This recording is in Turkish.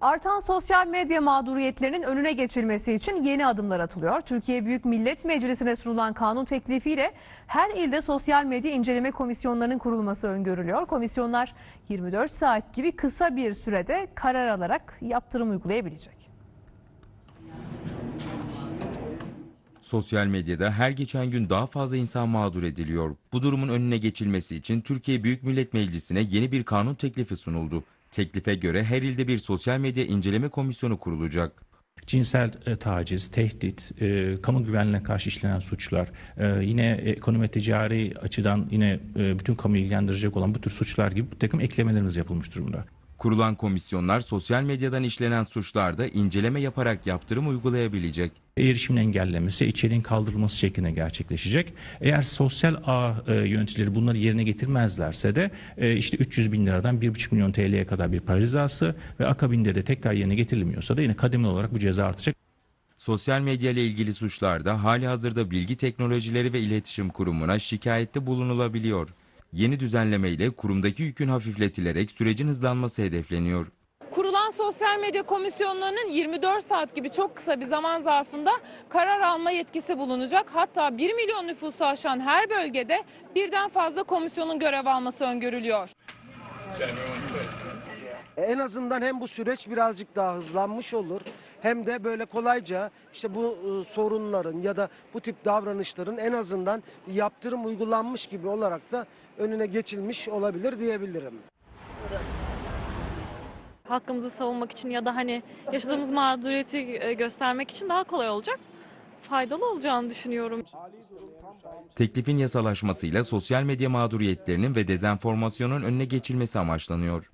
Artan sosyal medya mağduriyetlerinin önüne geçilmesi için yeni adımlar atılıyor. Türkiye Büyük Millet Meclisi'ne sunulan kanun teklifiyle her ilde sosyal medya inceleme komisyonlarının kurulması öngörülüyor. Komisyonlar 24 saat gibi kısa bir sürede karar alarak yaptırım uygulayabilecek. Sosyal medyada her geçen gün daha fazla insan mağdur ediliyor. Bu durumun önüne geçilmesi için Türkiye Büyük Millet Meclisi'ne yeni bir kanun teklifi sunuldu. Teklife göre her ilde bir sosyal medya inceleme komisyonu kurulacak. cinsel e, taciz, tehdit, e, kamu güvenliğine karşı işlenen suçlar, e, yine ekonomi ticari açıdan yine e, bütün kamuyu ilgilendirecek olan bu tür suçlar gibi bir takım eklemelerimiz yapılmış durumda. Kurulan komisyonlar sosyal medyadan işlenen suçlarda inceleme yaparak yaptırım uygulayabilecek. Erişimin engellemesi, içeriğin kaldırılması şeklinde gerçekleşecek. Eğer sosyal ağ e, yöneticileri bunları yerine getirmezlerse de e, işte 300 bin liradan 1,5 milyon TL'ye kadar bir para cezası ve akabinde de tekrar yerine getirilmiyorsa da yine kademeli olarak bu ceza artacak. Sosyal medya ile ilgili suçlarda hali hazırda Bilgi Teknolojileri ve İletişim Kurumu'na şikayette bulunulabiliyor. Yeni düzenleme ile kurumdaki yükün hafifletilerek sürecin hızlanması hedefleniyor. Kurulan sosyal medya komisyonlarının 24 saat gibi çok kısa bir zaman zarfında karar alma yetkisi bulunacak. Hatta 1 milyon nüfusu aşan her bölgede birden fazla komisyonun görev alması öngörülüyor. En azından hem bu süreç birazcık daha hızlanmış olur hem de böyle kolayca işte bu e, sorunların ya da bu tip davranışların en azından yaptırım uygulanmış gibi olarak da önüne geçilmiş olabilir diyebilirim. hakkımızı savunmak için ya da hani yaşadığımız mağduriyeti e, göstermek için daha kolay olacak. Faydalı olacağını düşünüyorum. Teklifin yasalaşmasıyla sosyal medya mağduriyetlerinin ve dezenformasyonun önüne geçilmesi amaçlanıyor.